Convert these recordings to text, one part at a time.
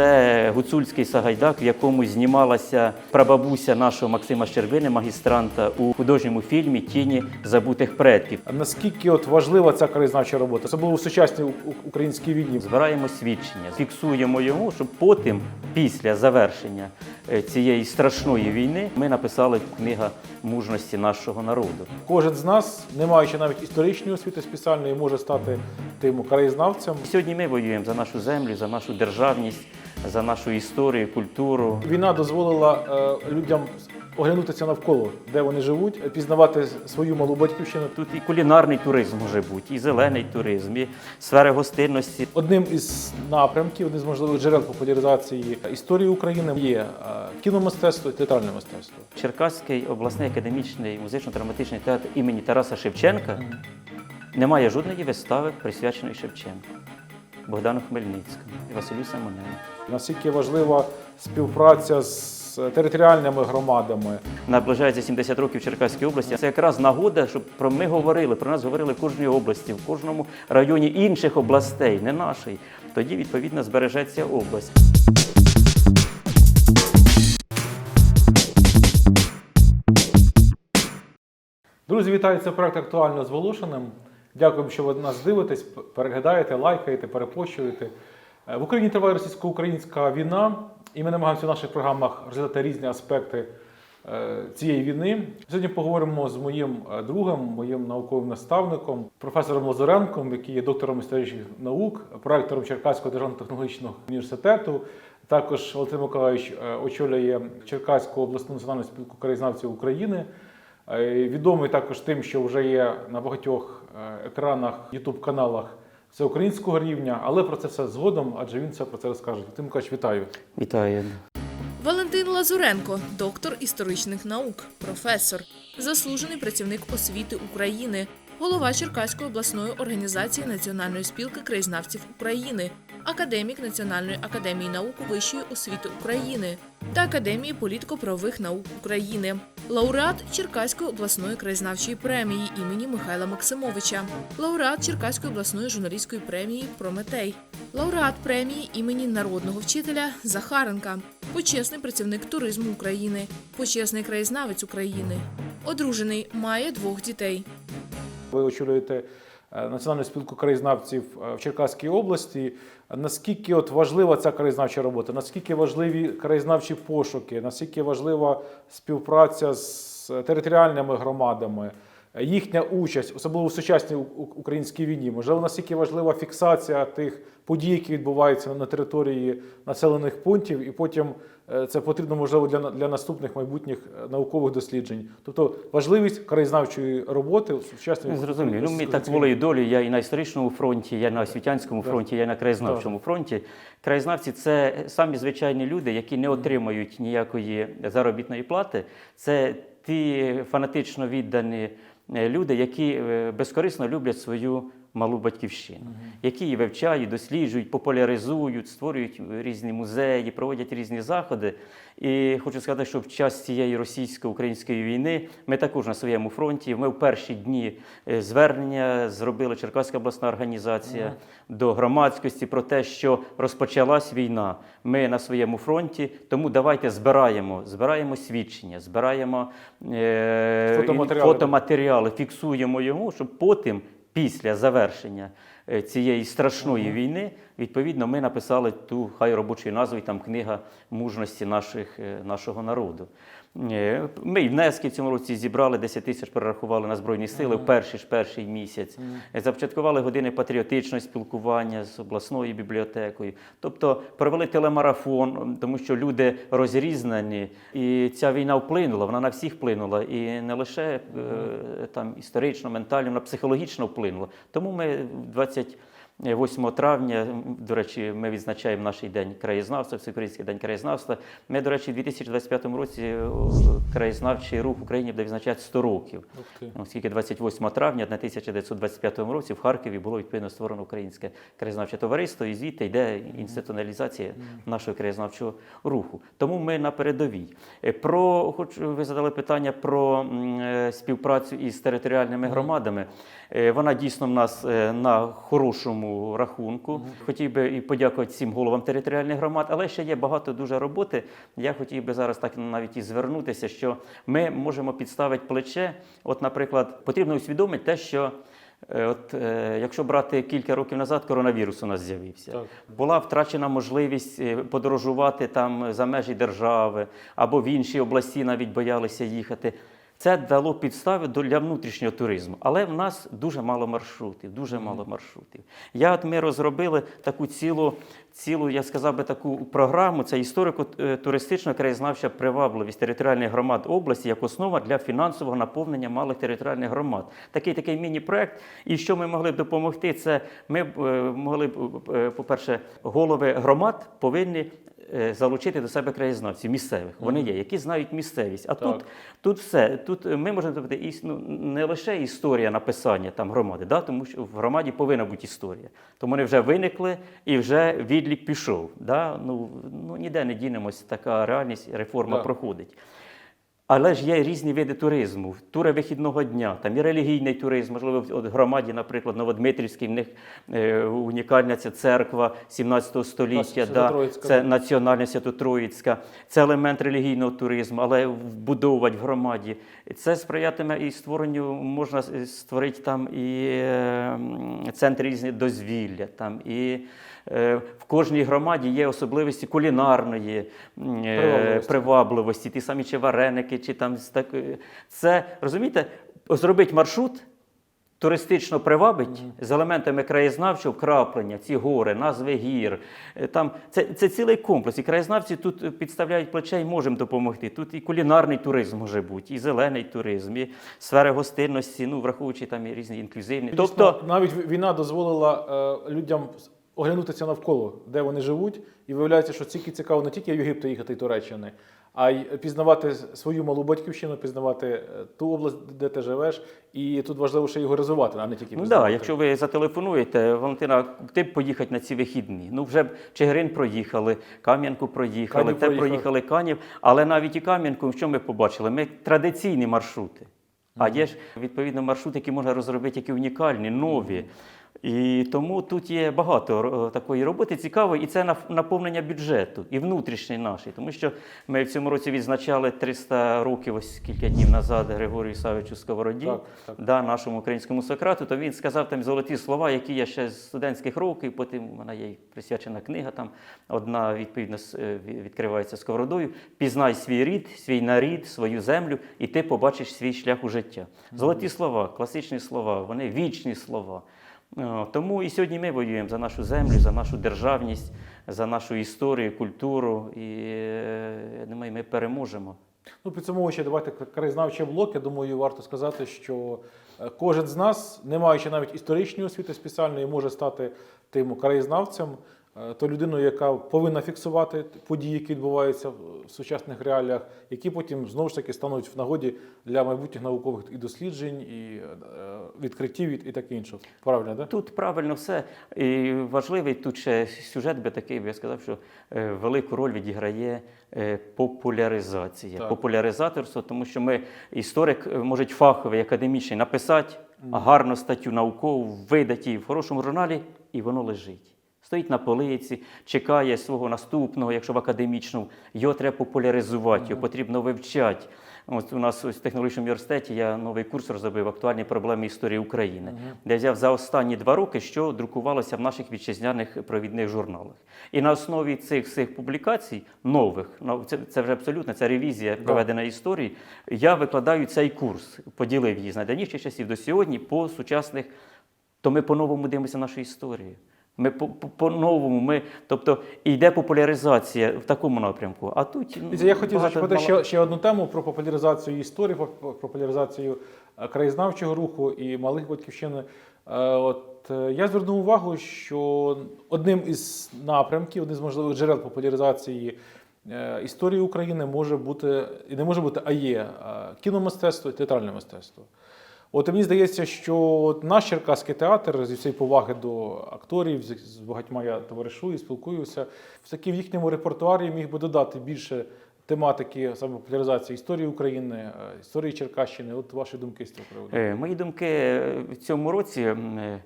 Це гуцульський сагайдак, в якому знімалася прабабуся нашого Максима Щербини, магістранта у художньому фільмі Тіні забутих предків. Наскільки от важлива ця краєзнавча робота, особливо у сучасній українській війні? Збираємо свідчення, фіксуємо його, щоб потім, після завершення цієї страшної війни, ми написали книга мужності нашого народу. Кожен з нас, не маючи навіть історичної освіти спеціальної, може стати тим краєзнавцем. Сьогодні ми воюємо за нашу землю, за нашу державність, за нашу історію, культуру. Війна дозволила е, людям оглянутися навколо, де вони живуть, пізнавати свою малу батьківщину. Тут і кулінарний туризм може бути, і зелений туризм, і сфери гостинності. Одним із напрямків, одним з можливих джерел популяризації історії України є е, кіномистецтво і театральне мистецтво. Черкаський обласний академічний музично-драматичний театр імені Тараса Шевченка не має жодної вистави, присвяченої Шевченку, Богдану Хмельницькому і Василю Самоненку. Наскільки важлива співпраця з територіальними громадами, Наближається 70 років Черкаської області. Це якраз нагода, щоб про ми говорили, про нас говорили в кожній області, в кожному районі інших областей, не нашої. Тоді відповідно збережеться область. Друзі, вітаю! Це проект актуально з Волошиним. Дякуємо, що ви нас дивитесь, переглядаєте, лайкаєте, перепощуєте. Е, В Україні триває російсько-українська війна, і ми намагаємося в наших програмах розглядати різні аспекти е, цієї війни. Сьогодні поговоримо з моїм е, другом, моїм науковим наставником, професором Лазаренком, який є доктором історичних наук, проектором Черкаського державного технологічного університету. Також Валентин Миколаївич очолює Черкаську обласну національну спілку краєзнавців України. Відомий також тим, що вже є на багатьох екранах, ютуб-каналах всеукраїнського рівня, але про це все згодом, адже він все про це розкаже. Тим Миколаївич, вітаю. Вітаю. Валентин Лазуренко, доктор історичних наук, професор, заслужений працівник освіти України, голова Черкаської обласної організації Національної спілки краєзнавців України, академік Національної академії наук Вищої освіти України та Академії політико-правових наук України, лауреат Черкаської обласної краєзнавчої премії імені Михайла Максимовича, лауреат Черкаської обласної журналістської премії Прометей, лауреат премії імені народного вчителя Захаренка, почесний працівник туризму України, почесний краєзнавець України. Одружений, має двох дітей. Ви очолюєте Національну спілку краєзнавців е, в Черкаській області. Наскільки от важлива ця краєзнавча робота? Наскільки важливі краєзнавчі пошуки? Наскільки важлива співпраця з територіальними громадами? е, Їхня участь, особливо в сучасній українській війні, можливо, наскільки важлива фіксація тих подій, які відбуваються на території населених пунктів, і потім е, це потрібно можливо для, для наступних майбутніх е, наукових досліджень. Тобто важливість краєзнавчої роботи в сучасній Зрозуміло. Ну, так українській волею долі. Я і на історичному фронті, я і на освітянському фронті, я і на краєзнавчому фронті. Краєзнавці це самі звичайні люди, які не отримують ніякої заробітної плати. Це ті фанатично віддані е, люди, які безкорисно люблять свою малу батьківщину, які її вивчають, досліджують, популяризують, створюють різні музеї, проводять різні заходи. І хочу сказати, що в час цієї російсько-української війни ми також на своєму фронті. Ми в перші дні е, звернення зробили Черкаська обласна організація до громадськості про те, що розпочалась війна. Ми на своєму фронті, тому давайте збираємо, збираємо свідчення, збираємо е, Фотоматеріали. фотоматеріали, фіксуємо його, щоб потім. Після завершення е, цієї страшної війни, відповідно, ми написали ту хай робочу назвою там книга мужності наших, е, нашого народу. Ми й внески в цьому році зібрали 10 тисяч, перерахували на Збройні Сили в перший ж перший місяць. Започаткували години патріотичного спілкування з обласною бібліотекою. Тобто провели телемарафон, тому що люди розрізнені, і ця війна вплинула, вона на всіх вплинула. І не лише е, там історично, ментально, вона психологічно вплинула. Тому ми 28 травня, до речі, ми відзначаємо наш день краєзнавства, Всеукраїнський день краєзнавства. Ми, до речі, у 2025 році краєзнавчий рух в Україні буде відзначати 100 років. Ти. Оскільки 28 травня 1925 році в Харкові було відповідно створено українське краєзнавче товариство, і звідти йде інституціоналізація нашого краєзнавчого руху. Тому ми на передовій. Е, Про хочу ви задали питання про е, співпрацю із територіальними громадами. Е, Вона дійсно в нас е, на хорошому цьому рахунку. Хотів би і подякувати всім головам територіальних громад, але ще є багато дуже роботи. Я хотів би зараз так навіть і звернутися, що ми можемо підставити плече. От, наприклад, потрібно усвідомити те, що. е, От, е, якщо брати кілька років назад, коронавірус у нас з'явився. Була втрачена можливість е, подорожувати там за межі держави або в інші області навіть боялися їхати. Це дало підстави для внутрішнього туризму. Але в нас дуже мало маршрутів, дуже мало маршрутів. Я от ми розробили таку цілу, цілу, я сказав би, таку програму. Це історико-туристична краєзнавча привабливість територіальних громад області як основа для фінансового наповнення малих територіальних громад. Такий такий міні-проект. І що ми могли б допомогти? Це ми б е, могли б, е, по-перше, голови громад повинні залучити до себе краєзнавців місцевих. Вони є, які знають місцевість. А тут, тут все. Тут е, ми можемо зробити ну, не лише історія написання там громади, да? тому що в громаді повинна бути історія. Тому вони вже виникли і вже відлік пішов. Да? Ну, ну, ніде не дінемось, така реальність, реформа Так. проходить. Але ж є різні види туризму. Тури вихідного дня, там і релігійний туризм, можливо, в от громаді, наприклад, Новодмитрівський, в них е, унікальна ця церква 17 століття, да, це національна Свято-Троїцька, це елемент релігійного туризму, але вбудовувати в громаді. Це сприятиме і створенню, можна створити там і е, центр різні дозвілля, там і в кожній громаді є особливості кулінарної е, Привабливості. привабливості, ті самі чи вареники, чи там так... це розумієте, зробити маршрут. Туристично привабить з елементами краєзнавчого вкраплення, ці гори, назви гір. е, Там це, це цілий комплекс. І краєзнавці тут е, підставляють плече і можемо допомогти. Тут і кулінарний туризм може бути, і зелений туризм, і сфери гостинності, ну враховуючи там і різні інклюзивні. Тобто, навіть війна дозволила е, людям оглянутися навколо, де вони живуть, і виявляється, що тільки цікаво не тільки в Єгипет їхати і Туреччини, а й пізнавати свою малу батьківщину, пізнавати е, ту область, де ти живеш, і тут важливо ще його розвивати, а не тільки ну да, якщо ви зателефонуєте, Валентина, ти б поїхати на ці вихідні. Ну вже б Чигирин проїхали, Кам'янку проїхали, Канів те проїхали. проїхали Канів. Але навіть і Кам'янку, що ми побачили? Ми традиційні маршрути. А є ж відповідно маршрути, які можна розробити, які унікальні, нові. І тому тут є багато е, такої роботи цікавої, і це наповнення бюджету, і внутрішній наш. Тому що ми в цьому році відзначали 300 років, ось кілька днів назад Григорію Савичу Сковороді, Так, так. Да, нашому українському Сократу, то він сказав там золоті слова, які я ще з студентських років, потім мене є присвячена книга, там одна відповідно е, відкривається сковородою. Пізнай свій рід, свій нарід, свою землю, і ти побачиш свій шлях у життя. Золоті слова, класичні слова, вони вічні слова. О, Тому і сьогодні ми воюємо за нашу землю, за нашу державність, за нашу історію, культуру. І е, я думаю, ми переможемо. Ну, підсумовуючи, давайте краєзнавчий блок. Я думаю, варто сказати, що е, кожен з нас, не маючи навіть історичної освіти спеціальної, може стати тим краєзнавцем, е, то людиною, яка повинна фіксувати події, які відбуваються в сучасних реаліях, які потім знову ж таки стануть в нагоді для майбутніх наукових і досліджень, і е, відкриттів і таке інше. Правильно, так? Тут правильно все. І важливий тут ще сюжет би такий, я сказав, що е, велику роль відіграє е, популяризація. Так. Популяризаторство, тому що ми, історик, е, може фаховий, академічний, написати гарну статтю наукову, видати її в хорошому журналі, і воно лежить. Стоїть на полиці, чекає свого наступного, якщо в академічному, його треба популяризувати, його потрібно вивчати. От у нас ось в технологічному університеті я новий курс розробив актуальні проблеми історії України, де взяв за останні два роки, що друкувалося в наших вітчизняних провідних журналах. І на основі цих всіх публікацій нових, ну, це, це вже абсолютно це ревізія проведена історії. Я викладаю цей курс, поділив її з найдавніших часів до сьогодні по сучасних то ми по-новому дивимося нашу історію. Ми по- по- по-новому, ми, тобто йде популяризація в такому напрямку. А тут ну, Я хотів зачепити мало- ще, ще одну тему про популяризацію історії, про популяризацію е, краєзнавчого руху і малих батьківщин. Е, От е, я звернув увагу, що одним із напрямків, одним з можливих джерел популяризації історії України може бути і не може бути, а є кіномистецтво і театральне мистецтво. От мені здається, що наш Черкаський театр зі всієї поваги до акторів, з, багатьма я товаришу і спілкуюся, все-таки в їхньому репертуарі міг би додати більше тематики саме популяризації історії України, е, історії Черкащини. От ваші думки з цього приводу. Е, Мої думки в цьому році е,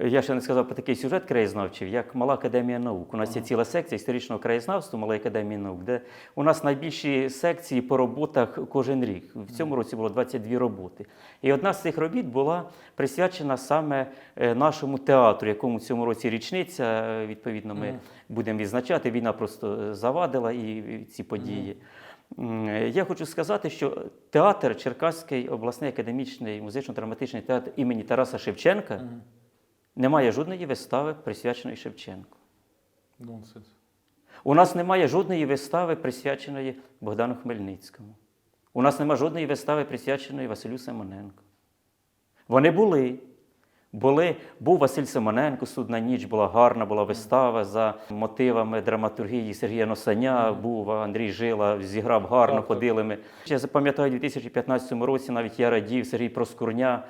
Я ще не сказав про такий сюжет краєзнавчий, як Мала академія наук. У нас є ціла секція історичного краєзнавства Малої академії наук, де у нас найбільші секції по роботах кожен рік. В цьому році було 22 роботи. І одна з цих робіт була присвячена саме е, нашому театру, якому в цьому році річниця. е, Відповідно, ми будемо відзначати. Війна просто е, завадила і ці події. Я хочу сказати, що театр Черкаський обласний академічний музично-драматичний театр імені Тараса Шевченка немає жодної вистави, присвяченої Шевченку. Нонсенс. У нас немає жодної вистави, присвяченої Богдану Хмельницькому. У нас немає жодної вистави, присвяченої Василю Симоненку. Вони були. Були, був Василь Симоненко, судна ніч була гарна, була вистава за мотивами драматургії Сергія Носаня, був Андрій Жила, зіграв гарно, Так, ходили ми. Я запам'ятаю, у 2015 році навіть я радів Сергій Проскурня.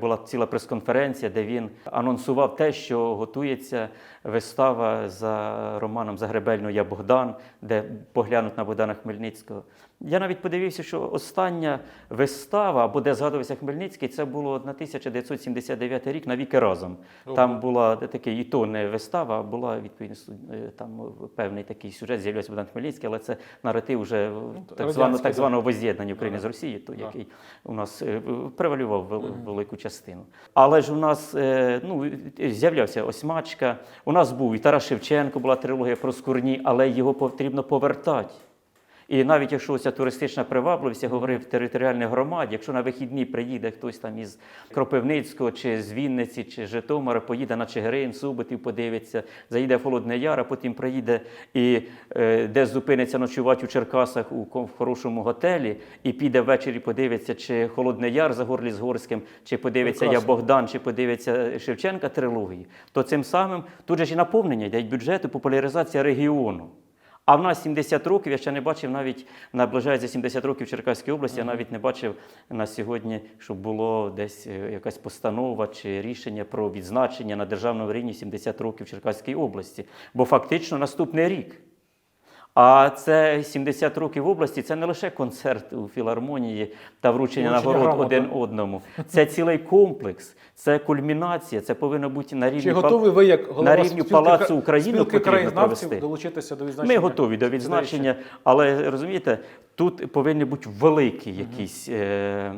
Була ціла прес-конференція, де він анонсував те, що готується вистава за романом Загребельно Я Богдан, де поглянуть на Богдана Хмельницького. Я навіть подивився, що остання вистава, або де згадувався Хмельницький, це було на 1979 рік навіки разом. Там була такий, і то не вистава, а була відповідно е, там е, певний такий сюжет, з'являвся Богдан Хмельницький, але це наратив вже так, звано, радянський, так званого воз'єднання України з Росією, то, який у нас е, превалював вел- велику частину. Але ж у нас ну, з'являвся Осьмачка, у нас був і Тарас Шевченко, була трилогія про Скурні, але його потрібно повертати. І навіть якщо ця туристична привабливість, я говорив в територіальній громаді, якщо на вихідні приїде хтось там із Кропивницького, чи з Вінниці, чи Житомира, поїде на Чигирин, Суботів, подивиться, заїде в Холодний Яр, а потім приїде і е, десь зупиниться ночувати у Черкасах у в хорошому готелі, і піде ввечері, подивиться, чи Холодний Яр за Горлі з Горським, чи подивиться я Богдан, чи подивиться Шевченка трилогії, то цим самим тут же ж і наповнення йде бюджету, популяризація регіону. А в нас 70 років, я ще не бачив навіть, наближається 70 років в Черкаській області, я навіть не бачив на сьогодні, щоб було десь е, якась постанова чи рішення про відзначення на державному рівні 70 років в Черкаській області. Бо фактично наступний рік. А це 70 років в області це не лише концерт у філармонії та вручення нагород один одному. Це цілий комплекс, це кульмінація, це повинно бути на рівні Чи готові ви, як голова на рівні спілки, Палацу України потрібно провести. долучитися до відзначення? Ми готові до відзначення, але розумієте, тут повинні бути великі якісь е,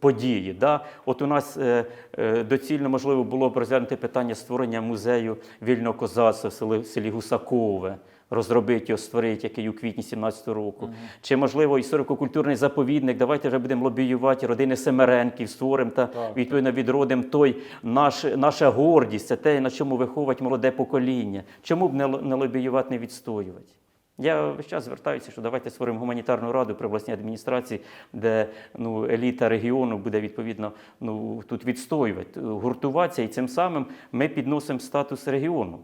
події. Да? От у нас е, е, доцільно можливо було б розглянути питання створення музею вільного козацтва в селі Гусакове. Розробити створити, який у квітні 17-го року. Чи, можливо, історико-культурний заповідник, давайте вже будемо лобіювати родини Семеренків, створимо та Так. відповідно відродимо той наш, наша гордість, це те, на чому виховувати молоде покоління. Чому б не, не лобіювати, не відстоювати? Я весь час звертаюся, що давайте створимо гуманітарну раду при обласній адміністрації, де ну, еліта регіону буде відповідно ну, тут відстоювати, гуртуватися, і цим самим ми підносимо статус регіону.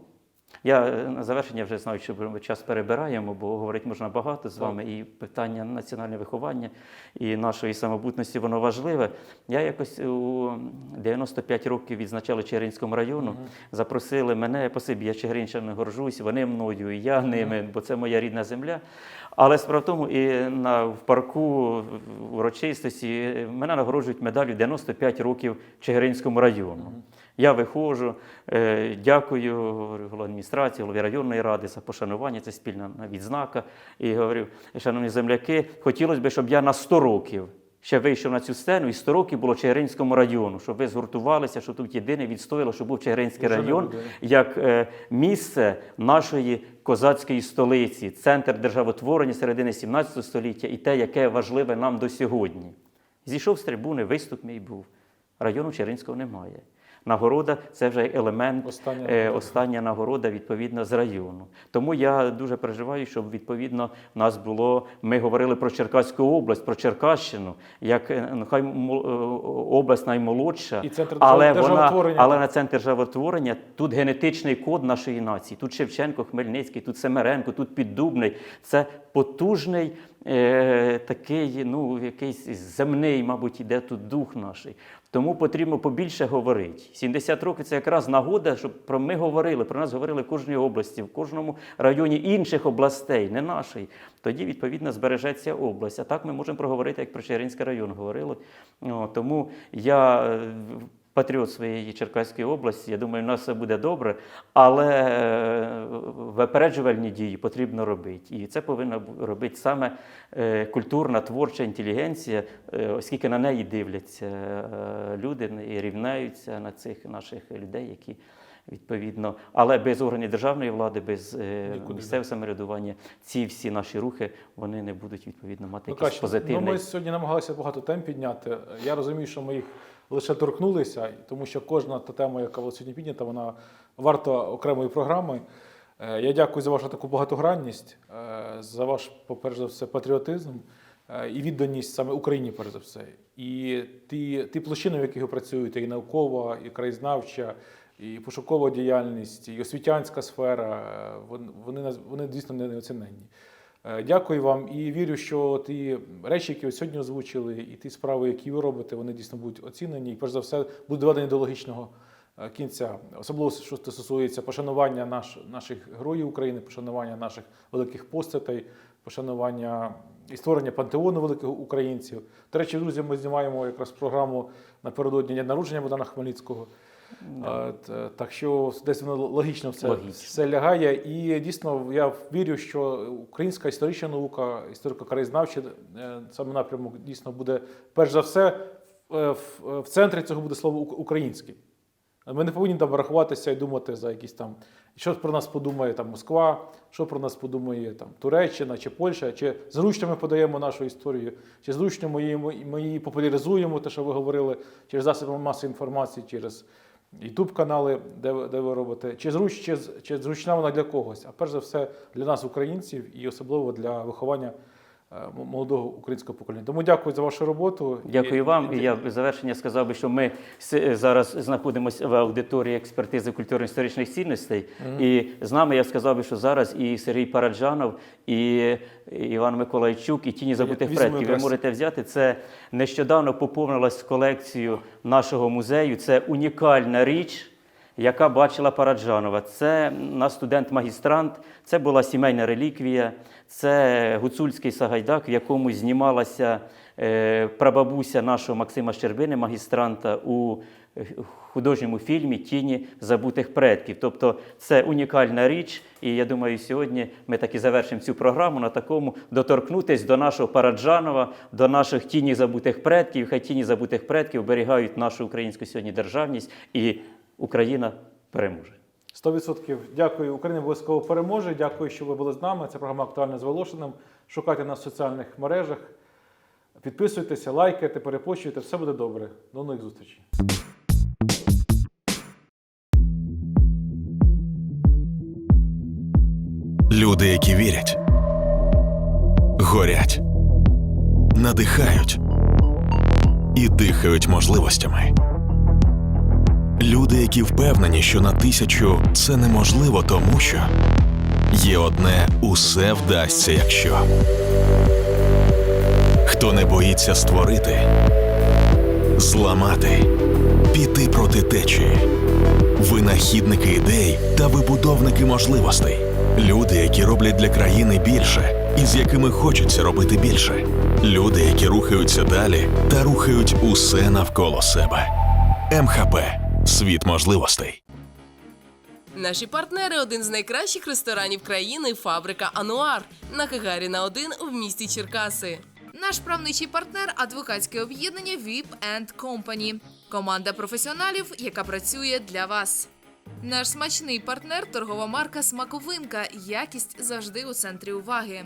Я е, на завершення вже знаю, що ми час перебираємо, бо говорити можна багато з вами, і питання національного виховання і нашої самобутності воно важливе. Я якось у 95 років відзначали Чигиринському району, запросили мене по собі, я Чигиринщиною горжусь, вони мною, і я ними, бо це моя рідна земля. Але справа в тому, і на, в парку в урочистості мене нагороджують медаллю 95 років Чигиринському району. Я виходжу, е, дякую голові адміністрації, голові районної ради за пошанування, це спільна відзнака. І говорю, шановні земляки, хотілося б, щоб я на 100 років ще вийшов на цю сцену, і 100 років було Чигиринському району, щоб ви згуртувалися, щоб тут єдине відстояло, щоб був Чигиринський район як е, місце нашої козацької столиці, центр державотворення середини 17 століття і те, яке важливе нам до сьогодні. Зійшов з трибуни, виступ мій був. Району Чигиринського немає. Нагорода це вже елемент, Остання е, нагорода. остання нагорода відповідно з району. Тому я дуже переживаю, щоб відповідно нас було. Ми говорили про Черкаську область, про Черкащину, як е, ну, хай мо- е, область наймолодша, І центр але вона, але на центр державотворення тут генетичний код нашої нації. Тут Шевченко, Хмельницький, тут Семеренко, тут Піддубний. Це потужний е, такий, ну, якийсь земний, мабуть, іде тут дух наш. Тому потрібно побільше говорити. 70 років це якраз нагода, щоб про ми говорили, про нас говорили в кожній області, в кожному районі інших областей, не нашої. Тоді, відповідно, збережеться область. А так ми можемо проговорити, як про Чигиринський район говорили. Тому я е, патріот своєї Черкаської області. Я думаю, у нас все буде добре, але е, випереджувальні дії потрібно робити. І це повинна робити саме е, культурна, творча інтелігенція, е, оскільки на неї дивляться люди і рівняються на цих наших людей, які відповідно, але без органів державної влади, без Нікуди, місцевого самоврядування, ці всі наші рухи вони не будуть відповідно мати якийсь Микач, позитивний. Ну, ми сьогодні намагалися багато тем підняти. Я розумію, що ми їх лише торкнулися, тому що кожна та тема, яка була сьогодні піднята, вона варта окремої програми. Е, Я дякую за вашу таку багатогранність, е, за ваш, по-перше за все, патріотизм е, і відданість саме Україні, перш за все. І ті, ті площини, в яких ви працюєте, і наукова, і краєзнавча, і пошукова діяльність, і освітянська сфера, вон- вони, наз- вони дійсно неоціненні. Е, Дякую вам і вірю, що ті речі, які ви сьогодні озвучили, і ті справи, які ви робите, вони дійсно будуть оцінені і перш за все будуть доведені до логічного е, кінця. Особливо що стосується пошанування наш, наших героїв України, пошанування наших великих постатей, пошанування і створення пантеону великих українців. До речі, друзі, ми знімаємо якраз програму напередодні дня народження Богдана Хмельницького. От, е, так що десь воно логічно все, Логічно. все лягає. І дійсно я вірю, що українська історична наука, історико-краєзнавча е, саме напрямок дійсно буде перш за все е, в, в центрі цього буде слово «ук- український. Ми не повинні там рахуватися і думати за якісь там, що про нас подумає там Москва, що про нас подумає там Туреччина чи Польща, чи зручно ми подаємо нашу історію, чи зручно ми її, ми її популяризуємо, те, що ви говорили, через засоби масової інформації, через youtube канали, де, ви- де ви робите, чи, зруч, чи, чи зручна вона для когось, а перш за все для нас, українців, і особливо для виховання молодого українського покоління. Тому дякую за вашу роботу. Дякую вам. І я в завершення сказав би, що ми зараз знаходимося в аудиторії експертизи культурно-історичних цінностей. І з нами я сказав би, що зараз і Сергій Параджанов, і Іван Миколайчук, і тіні забутих предків. Ви можете взяти це нещодавно поповнилась колекцію нашого музею. Це унікальна річ. Яка бачила Параджанова. Це наш студент-магістрант, це була сімейна реліквія, це гуцульський сагайдак, в якому знімалася е, прабабуся нашого Максима Щербини, магістранта, у художньому фільмі Тіні забутих предків. Тобто це унікальна річ, і я думаю, сьогодні ми так і завершимо цю програму на такому доторкнутись до нашого Параджанова, до наших тіні забутих предків. Хай тіні забутих предків берігають нашу українську сьогодні державність і Україна переможе. 100% дякую. Україна обов'язково переможе. Дякую, що ви були з нами. Це програма актуальна з Волошиним. Шукайте нас в соціальних мережах. Підписуйтеся, лайкайте, перепощуйте. Все буде добре. До нових зустрічей. Люди, які вірять, горять, надихають і дихають можливостями. Люди, які впевнені, що на тисячу це неможливо, тому що є одне усе вдасться, якщо хто не боїться створити, зламати, піти проти течії, винахідники ідей та вибудовники можливостей. Люди, які роблять для країни більше, і з якими хочеться робити більше. Люди, які рухаються далі та рухають усе навколо себе. МХП світ можливостей. Наші партнери один з найкращих ресторанів країни фабрика Ануар на Гагаріна 1 в місті Черкаси. Наш правничий партнер адвокатське об'єднання VIP Company. Команда професіоналів, яка працює для вас. Наш смачний партнер торгова марка Смаковинка. Якість завжди у центрі уваги.